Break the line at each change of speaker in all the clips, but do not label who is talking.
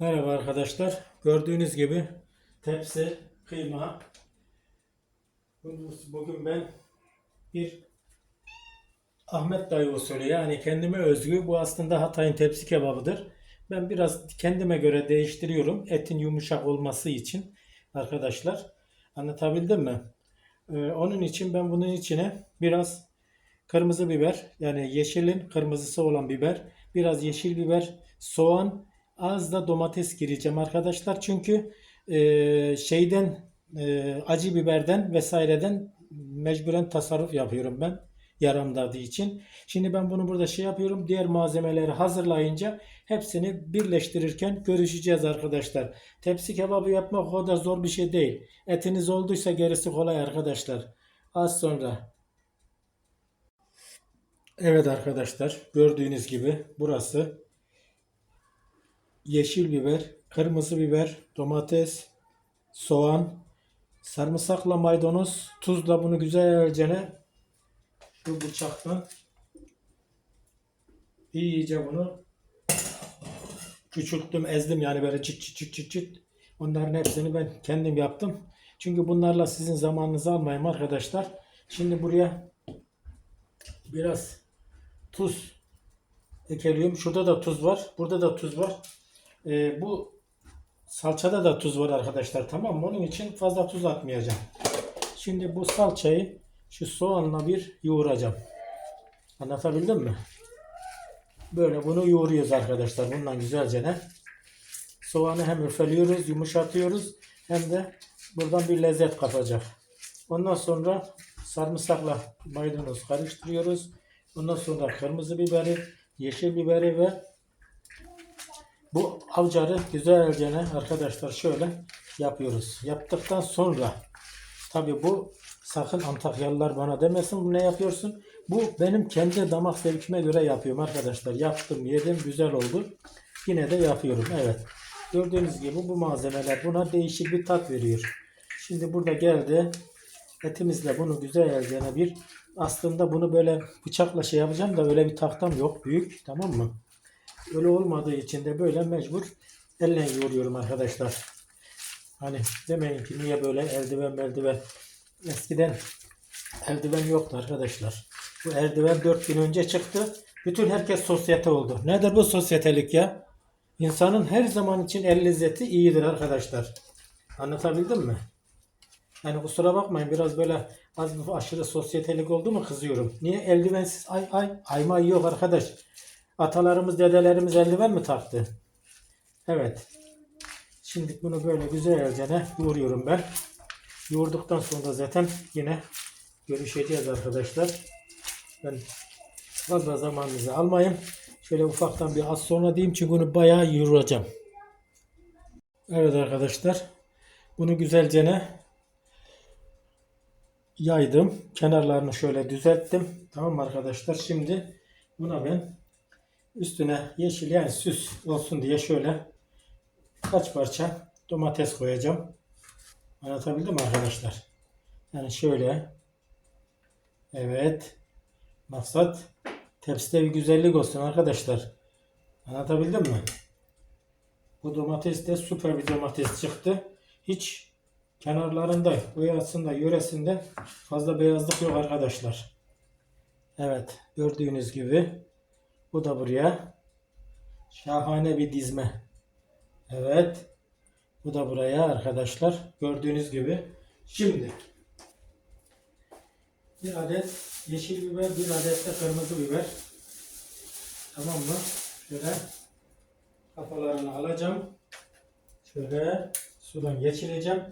Merhaba arkadaşlar. Gördüğünüz gibi tepsi, kıyma. Bugün ben bir Ahmet dayı usulü yani kendime özgü bu aslında Hatay'ın tepsi kebabıdır. Ben biraz kendime göre değiştiriyorum etin yumuşak olması için arkadaşlar. Anlatabildim mi? Ee, onun için ben bunun içine biraz kırmızı biber yani yeşilin kırmızısı olan biber, biraz yeşil biber, soğan, az da domates gireceğim arkadaşlar. Çünkü e, şeyden e, acı biberden vesaireden mecburen tasarruf yapıyorum ben yaramdadığı için. Şimdi ben bunu burada şey yapıyorum. Diğer malzemeleri hazırlayınca hepsini birleştirirken görüşeceğiz arkadaşlar. Tepsi kebabı yapmak o kadar zor bir şey değil. Etiniz olduysa gerisi kolay arkadaşlar. Az sonra Evet arkadaşlar gördüğünüz gibi burası yeşil biber, kırmızı biber, domates, soğan, sarımsakla maydanoz, tuzla bunu güzelce şu bıçaktan iyice bunu küçülttüm, ezdim yani böyle çıt çıt çıt çıt çıt. Onların hepsini ben kendim yaptım. Çünkü bunlarla sizin zamanınızı almayayım arkadaşlar. Şimdi buraya biraz tuz ekeliyorum. Şurada da tuz var. Burada da tuz var. Ee, bu salçada da tuz var arkadaşlar. Tamam mı? Onun için fazla tuz atmayacağım. Şimdi bu salçayı şu soğanla bir yoğuracağım. Anlatabildim mi? Böyle bunu yoğuruyoruz arkadaşlar. Bundan güzelce ne? Soğanı hem üfeliyoruz, yumuşatıyoruz hem de buradan bir lezzet kapacak. Ondan sonra sarımsakla maydanoz karıştırıyoruz. Ondan sonra kırmızı biberi, yeşil biberi ve bu avcarı güzelce arkadaşlar şöyle yapıyoruz. Yaptıktan sonra tabi bu sakın Antakyalılar bana demesin bu ne yapıyorsun? Bu benim kendi damak zevkime göre yapıyorum arkadaşlar. Yaptım, yedim, güzel oldu. Yine de yapıyorum. Evet. Gördüğünüz gibi bu malzemeler buna değişik bir tat veriyor. Şimdi burada geldi. Etimizle bunu güzelce bir aslında bunu böyle bıçakla şey yapacağım da öyle bir tahtam yok büyük tamam mı? Öyle olmadığı için de böyle mecbur elle yoğuruyorum arkadaşlar. Hani demeyin ki niye böyle eldiven eldiven. Eskiden eldiven yoktu arkadaşlar. Bu eldiven 4 gün önce çıktı. Bütün herkes sosyete oldu. Nedir bu sosyetelik ya? İnsanın her zaman için el lezzeti iyidir arkadaşlar. Anlatabildim mi? Yani kusura bakmayın biraz böyle az bir aşırı sosyetelik oldu mu kızıyorum. Niye eldivensiz ay ay aymay yok arkadaş. Atalarımız dedelerimiz eldiven mi taktı? Evet. Şimdi bunu böyle güzelce ne yoğuruyorum ben. Yoğurduktan sonra zaten yine görüşeceğiz arkadaşlar. Ben fazla zamanınızı almayayım. Şöyle ufaktan bir az sonra diyeyim çünkü bunu bayağı yoğuracağım. Evet arkadaşlar. Bunu güzelce ne yaydım. Kenarlarını şöyle düzelttim. Tamam arkadaşlar? Şimdi buna ben üstüne yeşil yani süs olsun diye şöyle kaç parça domates koyacağım. Anlatabildim mi arkadaşlar? Yani şöyle evet maksat tepside bir güzellik olsun arkadaşlar. Anlatabildim mi? Bu domates de süper bir domates çıktı. Hiç kenarlarında, boyasında, yöresinde fazla beyazlık yok arkadaşlar. Evet, gördüğünüz gibi bu da buraya şahane bir dizme. Evet. Bu da buraya arkadaşlar. Gördüğünüz gibi. Şimdi bir adet yeşil biber, bir adet de kırmızı biber. Tamam mı? Şöyle kafalarını alacağım. Şöyle sudan geçireceğim.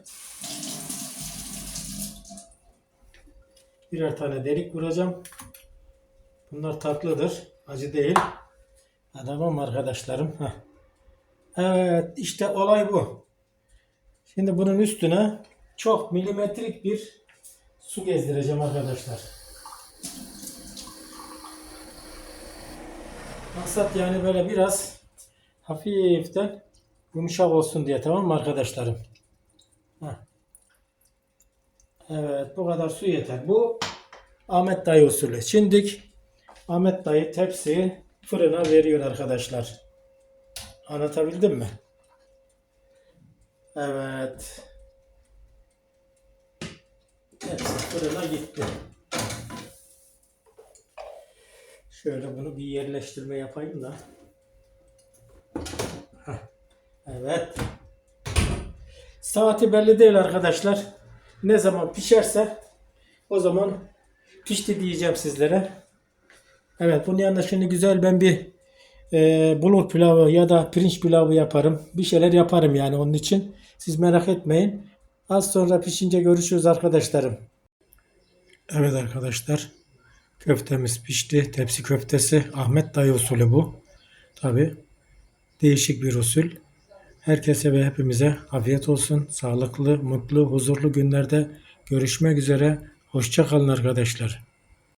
Birer tane delik vuracağım. Bunlar tatlıdır. Acı değil. Ha, Tamam arkadaşlarım. Heh. Evet işte olay bu. Şimdi bunun üstüne çok milimetrik bir su gezdireceğim arkadaşlar. Maksat yani böyle biraz hafiften yumuşak olsun diye tamam mı arkadaşlarım? Heh. Evet bu kadar su yeter. Bu Ahmet dayı usulü. Şimdi Ahmet dayı tepsiyi fırına veriyor arkadaşlar. Anlatabildim mi? Evet. Hepsi fırına gitti. Şöyle bunu bir yerleştirme yapayım da. Evet. Saati belli değil arkadaşlar. Ne zaman pişerse o zaman pişti diyeceğim sizlere. Evet bunun yanında şimdi güzel ben bir e, bulgur pilavı ya da pirinç pilavı yaparım. Bir şeyler yaparım yani onun için. Siz merak etmeyin. Az sonra pişince görüşürüz arkadaşlarım. Evet arkadaşlar. Köftemiz pişti. Tepsi köftesi. Ahmet dayı usulü bu. Tabi değişik bir usul. Herkese ve hepimize afiyet olsun. Sağlıklı, mutlu, huzurlu günlerde görüşmek üzere. Hoşça kalın arkadaşlar.